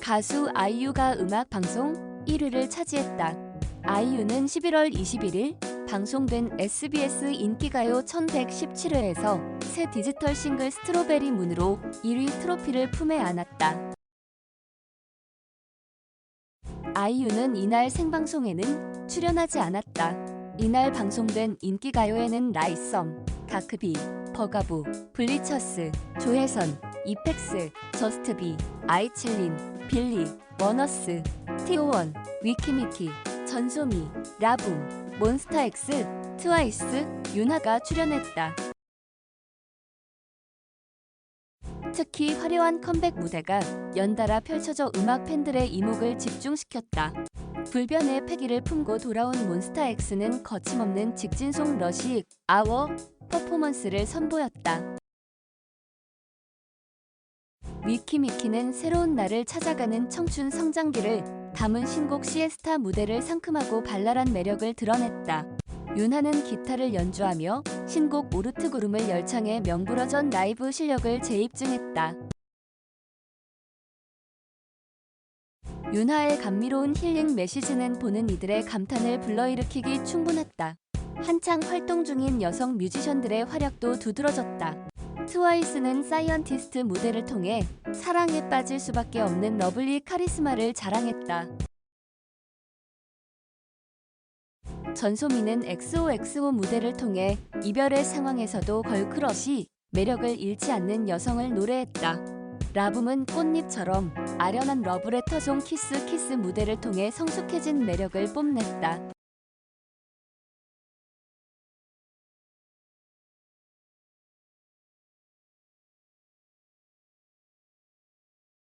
가수 아이유가 음악 방송 1위를 차지했다. 아이유는 11월 21일 방송된 SBS 인기가요 1117회에서 새 디지털 싱글 스트로베리 문으로 1위 트로피를 품에 안았다. 아이유는 이날 생방송에는 출연하지 않았다. 이날 방송된 인기가요에는 라이썸, 가크비, 버가부, 블리처스, 조혜선, 이펙스, 저스트비, 아이칠린, 빌리, 워너스, 티오원, 위키미키, 전소미, 라붐, 몬스타엑스, 트와이스, 윤하가 출연했다. 특히 화려한 컴백 무대가 연달아 펼쳐져 음악 팬들의 이목을 집중시켰다. 불변의 패기를 품고 돌아온 몬스타엑스는 거침없는 직진송 러시 아워 퍼포먼스를 선보였다. 위키미키는 새로운 나를 찾아가는 청춘 성장기를 담은 신곡 시에스타 무대를 상큼하고 발랄한 매력을 드러냈다. 윤하는 기타를 연주하며 신곡 오르트 구름을 열창해 명불허전 라이브 실력을 재입증했다. 윤하의 감미로운 힐링 메시지는 보는 이들의 감탄을 불러일으키기 충분했다. 한창 활동 중인 여성 뮤지션들의 활약도 두드러졌다. 트와이스는 사이언티스트 무대를 통해 사랑에 빠질 수밖에 없는 러블리 카리스마를 자랑했다. 전소미는 XOXO 무대를 통해 이별의 상황에서도 걸크러시 매력을 잃지 않는 여성을 노래했다. 라붐은 꽃잎처럼 아련한 러브레터송 키스 키스 무대를 통해 성숙해진 매력을 뽐냈다.